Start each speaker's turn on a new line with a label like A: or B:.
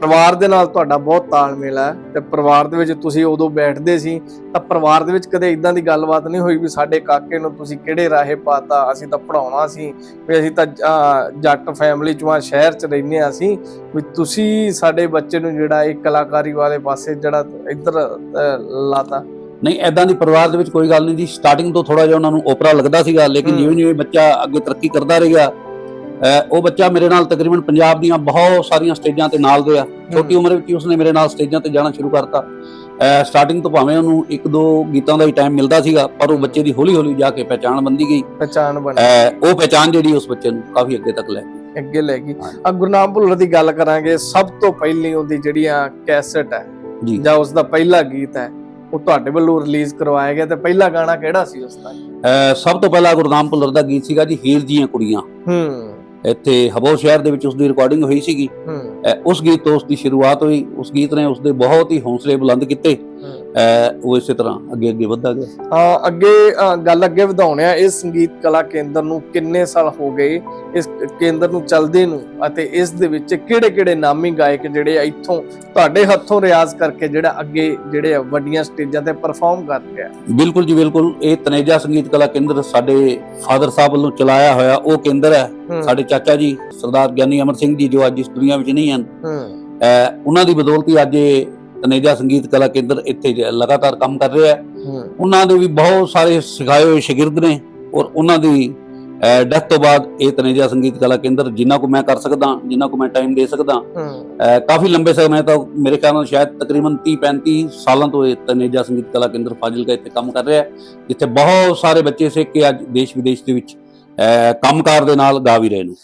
A: ਪਰਿਵਾਰ ਦੇ ਨਾਲ ਤੁਹਾਡਾ ਬਹੁਤ ਤਾਲਮੇਲ ਹੈ ਤੇ ਪਰਿਵਾਰ ਦੇ ਵਿੱਚ ਤੁਸੀਂ ਉਦੋਂ ਬੈਠਦੇ ਸੀ ਤਾਂ ਪਰਿਵਾਰ ਦੇ ਵਿੱਚ ਕਦੇ ਇਦਾਂ ਦੀ ਗੱਲਬਾਤ ਨਹੀਂ ਹੋਈ ਵੀ ਸਾਡੇ ਕਾਕੇ ਨੂੰ ਤੁਸੀਂ ਕਿਹੜੇ ਰਾਹੇ ਪਾਤਾ ਅਸੀਂ ਤਾਂ ਪੜਾਉਣਾ ਸੀ ਵੀ ਅਸੀਂ ਤਾਂ ਜੱਟ ਫੈਮਿਲੀ ਚੋਂ ਆ ਸ਼ਹਿਰ ਚ ਰਹਿੰਦੇ ਆ ਅਸੀਂ ਵੀ ਤੁਸੀਂ ਸਾਡੇ ਬੱਚੇ ਨੂੰ ਜਿਹੜਾ ਇਹ ਕਲਾਕਾਰੀ ਵਾਲੇ ਪਾਸੇ ਜਿਹੜਾ ਇੱਧਰ ਲਾਤਾ
B: ਨਹੀਂ ਐਦਾਂ ਦੀ ਪਰਿਵਾਰ ਦੇ ਵਿੱਚ ਕੋਈ ਗੱਲ ਨਹੀਂ ਜੀ ਸਟਾਰਟਿੰਗ ਤੋਂ ਥੋੜਾ ਜਿਹਾ ਉਹਨਾਂ ਨੂੰ ਓਪਰਾ ਲੱਗਦਾ ਸੀਗਾ ਲੇਕਿਨ। ਜਿਵੇਂ ਜਿਵੇਂ ਬੱਚਾ ਅੱਗੇ ਤਰੱਕੀ ਕਰਦਾ ਰਿਹਾ ਉਹ ਬੱਚਾ ਮੇਰੇ ਨਾਲ ਤਕਰੀਬਨ ਪੰਜਾਬ ਦੀਆਂ ਬਹੁਤ ਸਾਰੀਆਂ ਸਟੇਜਾਂ ਤੇ ਨਾਲ ਗਿਆ ਛੋਟੀ ਉਮਰ ਵਿੱਚ ਹੀ ਉਸਨੇ ਮੇਰੇ ਨਾਲ ਸਟੇਜਾਂ ਤੇ ਜਾਣਾ ਸ਼ੁਰੂ ਕਰਤਾ। ਸਟਾਰਟਿੰਗ ਤੋਂ ਭਾਵੇਂ ਉਹਨੂੰ ਇੱਕ ਦੋ ਗੀਤਾਂ ਦਾ ਹੀ ਟਾਈਮ ਮਿਲਦਾ ਸੀਗਾ ਪਰ ਉਹ ਬੱਚੇ ਦੀ ਹੌਲੀ ਹੌਲੀ ਜਾ ਕੇ ਪਹਿਚਾਣ ਬੰਦੀ ਗਈ।
A: ਪਛਾਣ ਬਣੀ।
B: ਉਹ ਪਹਿਚਾਣ ਜਿਹੜੀ ਉਸ ਬੱਚੇ ਨੂੰ ਕਾਫੀ ਅੱਗੇ ਤੱਕ ਲੈ ਗਈ।
A: ਅੱਗੇ ਲੈ ਗਈ। ਆ ਗੁਰਨਾਮ ਭੁੱਲਰ ਦੀ ਗੱਲ ਕਰਾਂਗੇ ਸਭ ਤੋਂ ਪਹਿਲੀ ਉਹਦੀ ਜਿਹੜੀਆਂ ਕੈਸਟ ਹੈ
B: ਜੀ।
A: ਉਸ ਦਾ ਪਹਿਲਾ ਗੀਤ ਹੈ ਉਹ ਤੁਹਾਡੇ ਵੱਲੋਂ ਰਿਲੀਜ਼ ਕਰਵਾਇਆ ਗਿਆ ਤੇ ਪਹਿਲਾ ਗਾਣਾ ਕਿਹੜਾ ਸੀ ਉਸ ਦਾ?
B: ਸਭ ਤੋਂ ਪਹਿਲਾਂ ਗੁਰਦਾਮ ਭੁੱਲਰ ਦਾ ਗੀਤ ਸੀਗਾ ਜੀ ਹੀਰ ਜੀਆਂ ਕੁੜੀਆਂ।
A: ਹੂੰ।
B: ਇੱਥੇ ਹਬੋ ਸ਼ਹਿਰ ਦੇ ਵਿੱਚ ਉਸ ਦੀ ਰਿਕਾਰਡਿੰਗ ਹੋਈ ਸੀਗੀ। ਉਸ ਗੀਤ ਤੋਂ ਉਸ ਦੀ ਸ਼ੁਰੂਆਤ ਹੋਈ। ਉਸ ਗੀਤ ਨੇ ਉਸ ਦੇ ਬਹੁਤ ਹੀ ਹੌਸਲੇ ਬੁਲੰਦ ਕੀਤੇ। ਉਹ ਇਸੇ ਤਰ੍ਹਾਂ ਅੱਗੇ ਅੱਗੇ ਵਧਦਾ ਗਿਆ।
A: ਹਾਂ ਅੱਗੇ ਗੱਲ ਅੱਗੇ ਵਧਾਉਣੇ ਆ ਇਸ ਸੰਗੀਤ ਕਲਾ ਕੇਂਦਰ ਨੂੰ ਕਿੰਨੇ ਸਾਲ ਹੋ ਗਏ ਇਸ ਕੇਂਦਰ ਨੂੰ ਚੱਲਦੇ ਨੂੰ ਅਤੇ ਇਸ ਦੇ ਵਿੱਚ ਕਿਹੜੇ-ਕਿਹੜੇ ਨਾਮੀ ਗਾਇਕ ਜਿਹੜੇ ਆ ਇੱਥੋਂ ਤੁਹਾਡੇ ਹੱਥੋਂ ਰਿਆਜ਼ ਕਰਕੇ ਜਿਹੜਾ ਅੱਗੇ ਜਿਹੜੇ ਵੱਡੀਆਂ ਸਟੇਜਾਂ ਤੇ ਪਰਫਾਰਮ ਕਰਦੇ ਆ
B: ਬਿਲਕੁਲ ਜੀ ਬਿਲਕੁਲ। ਇਹ ਤਨੇਜਾ ਸੰਗੀਤ ਕਲਾ ਕੇਂਦਰ ਸਾਡੇ ਫਾਦਰ ਸਾਹਿਬ ਵੱਲੋਂ ਚਲਾਇਆ ਹੋਇਆ ਉਹ ਕੇਂਦਰ ਹੈ। ਸਾਡੇ ਚਾਚਾ ਜੀ ਸਰਦਾਰ ਗਿਆਨੀ ਅਮਰ ਸਿੰਘ ਜੀ ਜੋ ਅੱਜ ਇਸ ਦੁਨੀਆ ਵਿੱਚ ਨਹੀਂ ਹਨ। ਉਹਨਾਂ ਦੀ ਬਦੌਲਤ ਹੀ ਅੱਜ ਇਹ ਤਨੇਜਾ ਸੰਗੀਤ ਕਲਾ ਕੇਂਦਰ ਇੱਥੇ ਲਗਾਤਾਰ ਕੰਮ ਕਰ ਰਿਹਾ ਹੈ। ਉਹਨਾਂ ਦੇ ਵੀ ਬਹੁਤ ਸਾਰੇ ਸਿਖਾਏ ਹੋਏ ਸ਼ਾਗਿਰਦ ਨੇ ਔਰ ਉਹਨਾਂ ਦੀ ਡੈਥ ਤੋਂ ਬਾਅਦ ਇਹ ਤਨੇਜਾ ਸੰਗੀਤ ਕਲਾ ਕੇਂਦਰ ਜਿੰਨਾ ਕੋ ਮੈਂ ਕਰ ਸਕਦਾ ਜਿੰਨਾ ਕੋ ਮੈਂ ਟਾਈਮ ਦੇ ਸਕਦਾ ਕਾਫੀ ਲੰਬੇ ਸਮੇਂ ਤੋਂ ਮੇਰੇ ਖਿਆਲ ਨਾਲ ਸ਼ਾਇਦ ਤਕਰੀਬਨ 30 35 ਸਾਲਾਂ ਤੋਂ ਇਹ ਤਨੇਜਾ ਸੰਗੀਤ ਕਲਾ ਕੇਂਦਰ ਫਾਜ਼ਿਲਕਾ ਇੱਥੇ ਕੰਮ ਕਰ ਰਿਹਾ ਹੈ ਜਿੱਥੇ ਬਹੁਤ ਸਾਰੇ ਬੱਚੇ ਸਿੱਖ ਕੇ ਅੱਜ ਦੇਸ਼ ਵਿਦੇਸ਼ ਦੇ ਵਿੱਚ ਕੰਮਕਾਰ ਦੇ ਨਾਲ ਗਾ ਵੀ ਰਹੇ ਨੇ।